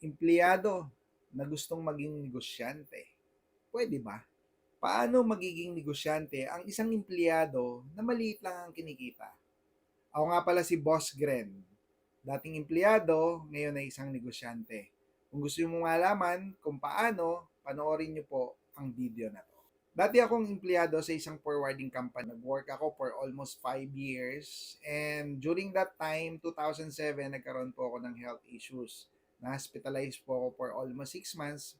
empleyado na gustong maging negosyante. Pwede ba? Paano magiging negosyante ang isang empleyado na maliit lang ang kinikita? Ako nga pala si Boss Gren. Dating empleyado, ngayon ay isang negosyante. Kung gusto mo malaman kung paano, panoorin niyo po ang video na to. Dati akong empleyado sa isang forwarding company. Nag-work ako for almost 5 years. And during that time, 2007, nagkaroon po ako ng health issues. Na-hospitalized po ako for almost 6 months.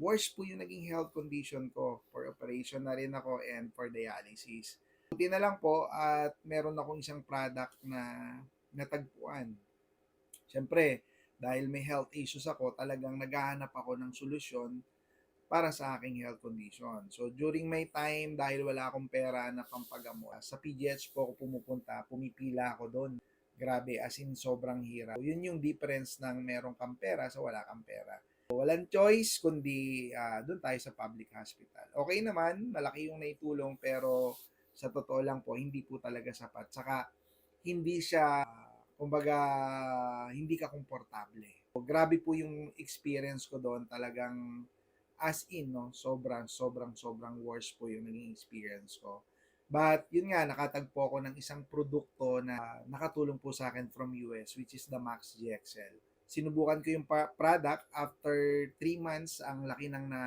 Worse po yung naging health condition ko. For operation na rin ako and for dialysis. Buti na lang po at meron akong isang product na natagpuan. Siyempre, dahil may health issues ako, talagang naghahanap ako ng solusyon para sa aking health condition. So, during my time, dahil wala akong pera na pampagamot, sa PGH po ako pumupunta, pumipila ako doon. Grabe, as in sobrang hirap. Yun yung difference ng merong kang pera sa wala kang pera. Walang choice kundi uh, doon tayo sa public hospital. Okay naman, malaki yung naitulong pero sa totoo lang po, hindi po talaga sapat. Saka, hindi siya, kumbaga, hindi ka komportable. Grabe po yung experience ko doon. Talagang, as in, no, sobrang, sobrang, sobrang worst po yung naging experience ko. But, yun nga, nakatagpo ako ng isang produkto na nakatulong po sa akin from US, which is the Max GXL. Sinubukan ko yung product. After 3 months, ang laki nang na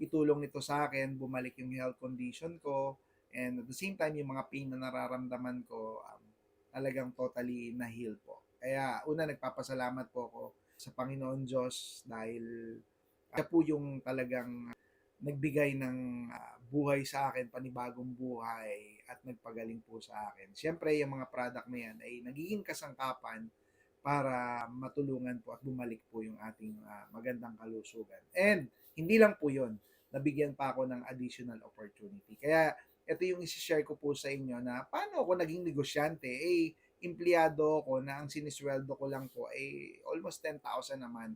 itulong nito sa akin. Bumalik yung health condition ko. And at the same time, yung mga pain na nararamdaman ko, um, talagang totally na-heal po. Kaya, una, nagpapasalamat po ako sa Panginoon Diyos dahil siya po yung talagang nagbigay ng uh, buhay sa akin, panibagong buhay at nagpagaling po sa akin. Siyempre, yung mga product na yan ay nagiging kasangkapan para matulungan po at bumalik po yung ating uh, magandang kalusugan. And hindi lang po yun, nabigyan pa ako ng additional opportunity. Kaya ito yung isi-share ko po sa inyo na paano ako naging negosyante. Eh, empleyado ko na ang sinisweldo ko lang po ay eh, almost 10,000 naman.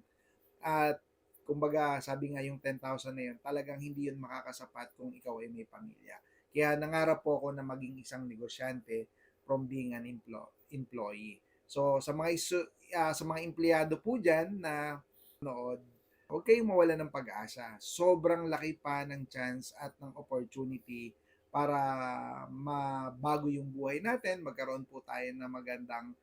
At kumbaga, sabi nga yung 10,000 na yun, talagang hindi yun makakasapat kung ikaw ay may pamilya. Kaya nangarap po ako na maging isang negosyante from being an emplo- employee. So, sa mga isu, uh, sa mga empleyado po diyan na nood, huwag kayong mawala ng pag-asa. Sobrang laki pa ng chance at ng opportunity para mabago yung buhay natin, magkaroon po tayo ng magandang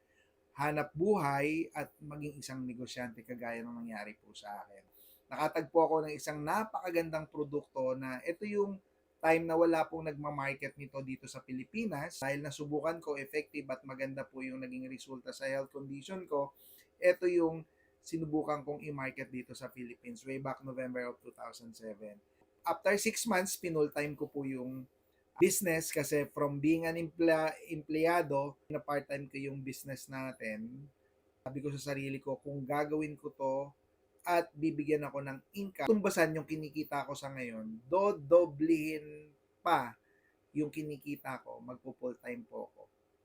hanap buhay at maging isang negosyante kagaya ng nangyari po sa akin nakatagpo ako ng isang napakagandang produkto na ito yung time na wala pong nagma-market nito dito sa Pilipinas. Dahil nasubukan ko, effective at maganda po yung naging resulta sa health condition ko. Ito yung sinubukan kong i-market dito sa Philippines way back November of 2007. After 6 months, pinul time ko po yung business kasi from being an emplea- empleyado, na part-time ko yung business natin. Sabi ko sa sarili ko, kung gagawin ko to at bibigyan ako ng income, tumbasan yung kinikita ko sa ngayon, dodoblihin pa yung kinikita ko, magpo full time po ako.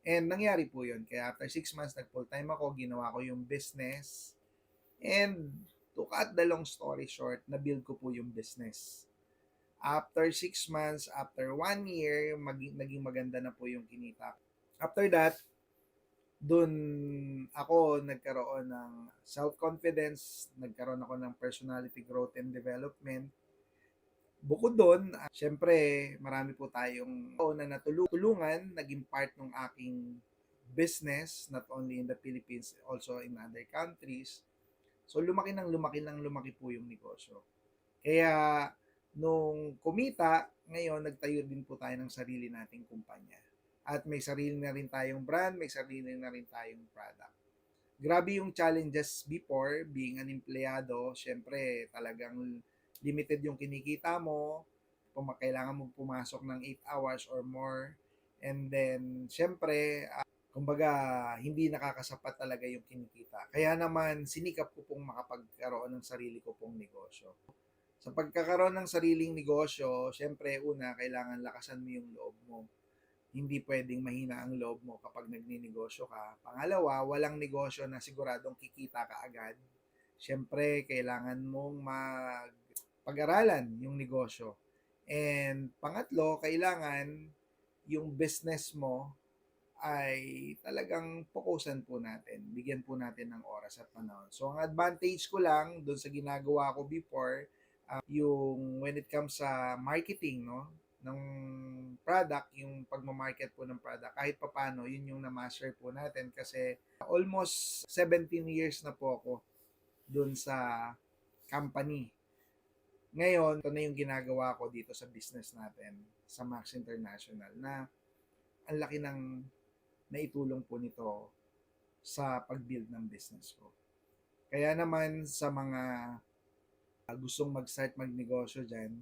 And nangyari po yun. Kaya after 6 months, nag full time ako, ginawa ko yung business. And to cut the long story short, na-build ko po yung business. After 6 months, after 1 year, maging, naging maganda na po yung kinita. After that, doon ako nagkaroon ng self-confidence, nagkaroon ako ng personality growth and development. Bukod doon, uh, syempre marami po tayong oh, na natulungan, naging part ng aking business, not only in the Philippines, also in other countries. So lumaki ng lumaki ng lumaki po yung negosyo. Kaya nung kumita, ngayon nagtayo din po tayo ng sarili nating kumpanya at may sarili na rin tayong brand, may sarili na rin tayong product. Grabe yung challenges before being an empleyado. Siyempre, talagang limited yung kinikita mo. Kung kailangan mo pumasok ng 8 hours or more. And then, siyempre, uh, kumbaga, hindi nakakasapat talaga yung kinikita. Kaya naman, sinikap ko pong makapagkaroon ng sarili ko pong negosyo. Sa pagkakaroon ng sariling negosyo, siyempre, una, kailangan lakasan mo yung loob mo hindi pwedeng mahina ang loob mo kapag nagninegosyo ka. Pangalawa, walang negosyo na siguradong kikita ka agad. Siyempre, kailangan mong magpag-aralan yung negosyo. And pangatlo, kailangan yung business mo ay talagang fokusan po natin. Bigyan po natin ng oras at panahon. So, ang advantage ko lang doon sa ginagawa ko before, ah, yung when it comes sa marketing, no? Ng product, yung pagmamarket po ng product, kahit papano, yun yung na-master po natin kasi almost 17 years na po ako doon sa company. Ngayon, ito na yung ginagawa ko dito sa business natin, sa Max International, na ang laki ng naitulong po nito sa pag-build ng business ko. Kaya naman sa mga uh, gustong mag-start magnegosyo dyan,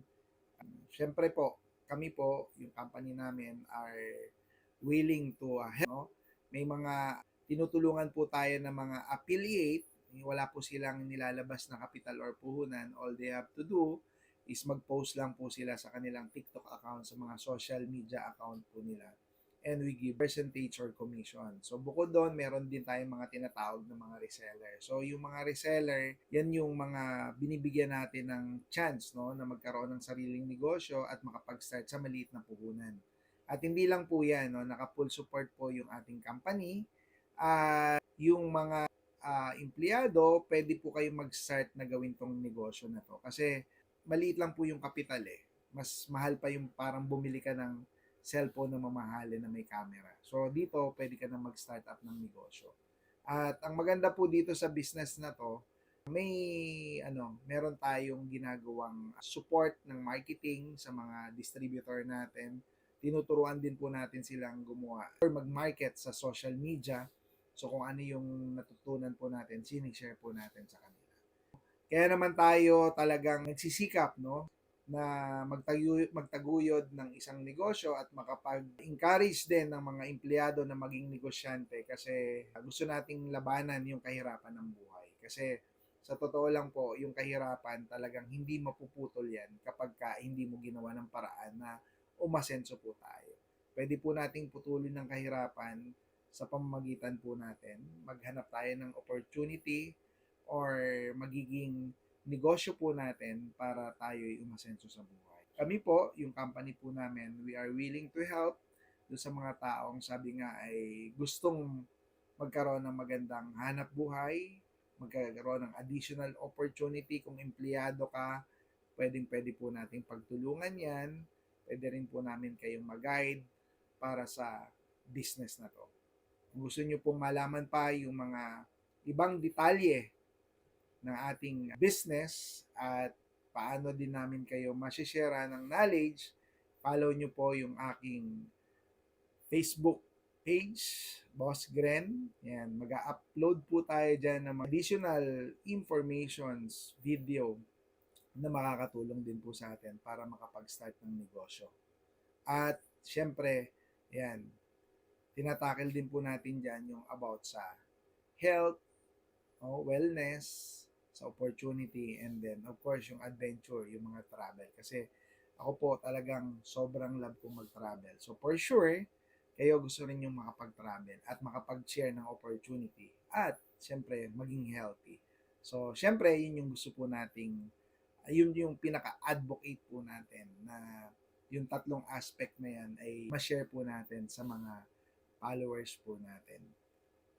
um, syempre po, kami po, yung company namin are willing to uh, help. No? May mga tinutulungan po tayo ng mga affiliate wala po silang nilalabas na kapital or puhunan. All they have to do is mag-post lang po sila sa kanilang TikTok account, sa mga social media account po nila. And we give percentage or commission. So, bukod doon, meron din tayong mga tinatawag na mga reseller. So, yung mga reseller, yan yung mga binibigyan natin ng chance no, na magkaroon ng sariling negosyo at makapag-start sa maliit na puhunan. At hindi lang po yan, no, naka-full support po yung ating company. Uh, yung mga uh, empleyado, pwede po kayong mag-start na gawin tong negosyo na to. Kasi maliit lang po yung kapital eh. Mas mahal pa yung parang bumili ka ng cellphone na mamahalin na may camera. So dito, pwede ka na mag-start up ng negosyo. At ang maganda po dito sa business na to, may ano, meron tayong ginagawang support ng marketing sa mga distributor natin. Tinuturuan din po natin silang gumawa or mag-market sa social media So kung ano yung natutunan po natin, sinishare po natin sa kanila. Kaya naman tayo talagang nagsisikap no na magtaguyod, magtaguyod ng isang negosyo at makapag-encourage din ng mga empleyado na maging negosyante kasi gusto nating labanan yung kahirapan ng buhay. Kasi sa totoo lang po, yung kahirapan talagang hindi mapuputol yan kapag ka hindi mo ginawa ng paraan na umasenso po tayo. Pwede po nating putulin ng kahirapan sa pamamagitan po natin. Maghanap tayo ng opportunity or magiging negosyo po natin para tayo ay umasenso sa buhay. Kami po, yung company po namin, we are willing to help do sa mga taong sabi nga ay gustong magkaroon ng magandang hanap buhay, magkaroon ng additional opportunity kung empleyado ka, pwedeng pwede po nating pagtulungan yan, pwede rin po namin kayong mag-guide para sa business na to. Kung gusto nyo pong malaman pa yung mga ibang detalye ng ating business at paano din namin kayo masishare ng knowledge, follow nyo po yung aking Facebook page, Boss Gren. Yan, mag-upload po tayo dyan ng additional informations, video na makakatulong din po sa atin para makapag-start ng negosyo. At syempre, yan, tinatakil din po natin dyan yung about sa health, oh, wellness, sa opportunity, and then, of course, yung adventure, yung mga travel. Kasi ako po talagang sobrang love kong mag-travel. So, for sure, kayo gusto rin yung makapag-travel at makapag-share ng opportunity at, siyempre, maging healthy. So, siyempre, yun yung gusto po nating, yun yung pinaka-advocate po natin na yung tatlong aspect na yan ay ma-share po natin sa mga followers po natin.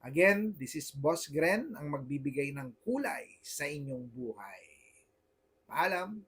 Again, this is Boss Gren ang magbibigay ng kulay sa inyong buhay. Paalam!